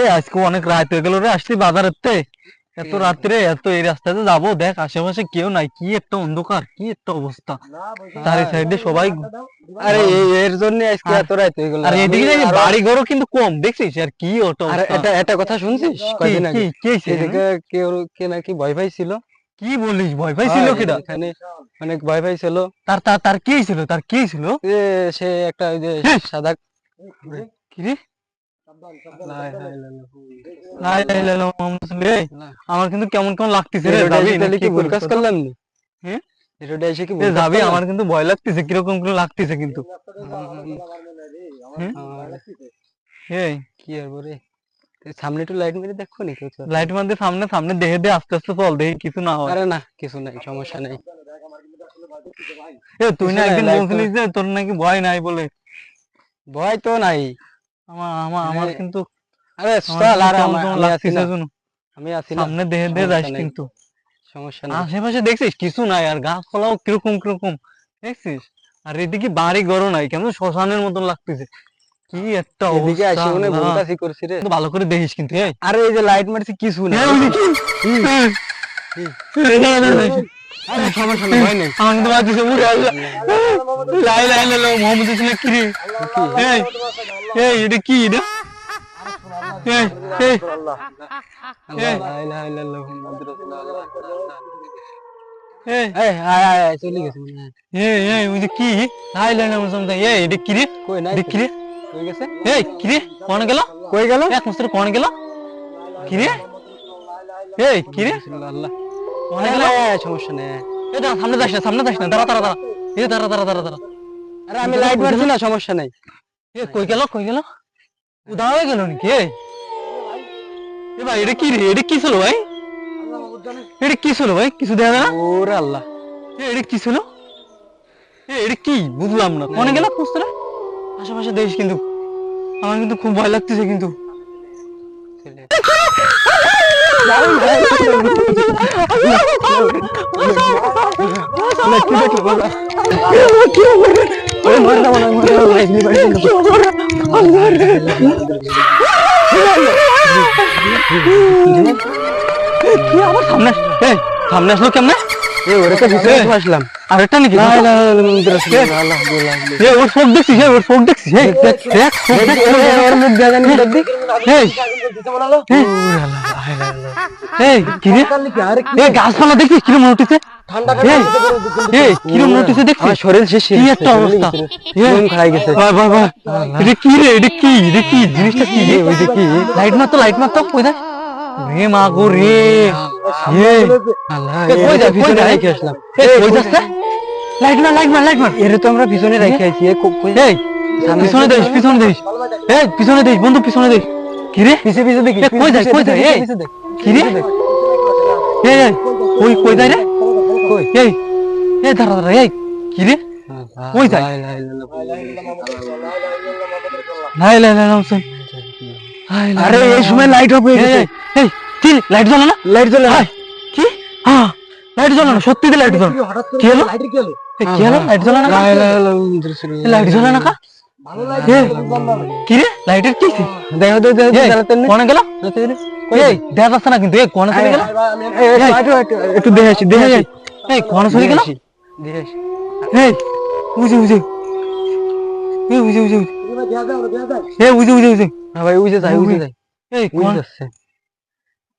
এ আজকে অনেক রাত হয়ে গেল রে আসলি বাজারের তে এত রাত্রে এত এই রাস্তাতে যাব দেখ আশেপাশে কেউ নাই কি একটা অন্ধকার কি একটা অবস্থা। চারি সাইডে সবাই আরে এর জন্য আজকে এত রাত হয়ে গেল। আর এদিকে বাড়ি ঘরও কিন্তু কম দেখছিস? আর কি ওটা আর এটা এটা কথা শুনছিস? কয়দিন আগে? কি এদিকে কেউ কে নাকি ভয় পাই ছিল কি বলিস ভয় ছিল হয়, কিনা? এখানে অনেক ভয় পাই ছিল তার তার তার কি ছিল তার কি ছিল সে একটা ওই যে হ্যাঁ। সাদা কি রে? আমার কিন্তু কেমন কেমন লাগতেছে রে যাবি তাহলে নাকি কি ভুল কাজ করলাম নি? হ্যাঁ? এরোডে এসে কি যাবি আমার কিন্তু ভয় লাগতেছে কীরকম করে লাগতেছে কিন্তু। এই কি আর বলে? সামনে একটু লাইট মেরে দেখো নি তো? লাইট মারতে সামনে সামনে দেহে দে আস্তে আস্তে চল দেহে কিছু না হয়। আরে না কিছু নাই সমস্যা নাই। এ তুই না কিছু একদিন বলছিলিস যে তোর নাকি ভয় নাই বলে। ভয় তো নাই। আমার আমার আমার কিন্তু আরে চল আর কেমন আমি আছি না আমি আছি না সামনে দেহে দে যাস কিন্তু সমস্যা নাই আশেপাশে দেখছিস কিছু নাই আর গাছপালাও কীরকম কীরকম দেখছিস আর এদিকে বাড়ি ঘরও নাই কেমন শ্মশানের মতন লাগতেছে কি একটা মনে ভুল করছি রে ভালো করে দেখিস কিন্তু এই আরে এই যে লাইট মারছি কিছু না কি? এই, না, না, না, আরে সমস্যা নাই ভয় নেই আমার কিন্তু বাজছে উড়ে আল্লাহ লাই লাই লাই লাই মোহাম্মদ হোসেন কি রে এই এই এটা কি এটা? এই এই। সামনে দাস না সামনে দাস না। দাঁড়া দাঁড়া দাঁড়া। এই দাঁড়া দাঁড়া দাঁড়া দাঁড়া। আরে আমি লাইট মারছি না সমস্যা নাই। এ কই গেল কই গেল? উদা হয়ে গেল নাকি? এ? ভাই এটা কি রে? এটা কি ছিল ভাই? এটা কি ছিল ভাই? কিছু দেখা না? ওরে আল্লাহ। এটা কি ছিল? এ, এটা কি? বুঝলাম না। কোনে গেল খুঁজতে আশেপাশে দেখিস কিন্তু। আমার কিন্তু খুব ভয় লাগতেছে কিন্তু। কি সামনে আসলো। কেমনে? ওরে তো ভিতরে এ, আরেকটা নাকি লা ইলাহা ইল্লাল্লাহ মুহাম্মাদুর আল্লাহ এ ওর চোখ দেখছিস ওর দেখছিস এই দেখ দেখ চোখ দেখ ওর মুখ দেখা জানি দেখ দিক এই এই, এই কি রে গাছপালা দেখছিস এই দেখছিস শরীর শেষ কি একটা অবস্থা ঘুম খাই গেছে ভাই ভাই ভাই এটা কি রে এটা কি এটা কি জিনিসটা কি ওই দেখি লাইট মার তো লাইট মার তো কই দেখ রে মা গো রে লাইট আইছি এ কো- কই এই সময় লাইট এই কি? লাইট জ্বলে না? লাইট জ্বলে না। কি? হ্যাঁ লাইট জ্বলে না? সত্যি লাইট জ্বলে। কি হলো? কি হলো? লাইট জ্বলে না। লাইট জ্বলে না কা কি রে? লাইটের কি? হইছে? দেখো দেখো তো, এই, জ্বালাতে নেই। কোনে গেল? এই দেখা। যাচ্ছে না কিন্তু। এই কোনে চলে গেল? এই, এই, একটু, একটু, একটু দেখে আসি দেখে আসি। এই কোনে চলে গেল? দেখে আসি। এই বুঝে বুঝে। এই বুঝে বুঝে বুঝে। এই বুঝে বুঝে বুঝে। হ্যাঁ ভাই উজে যায় উজে যায়। এই কোন যাচ্ছে।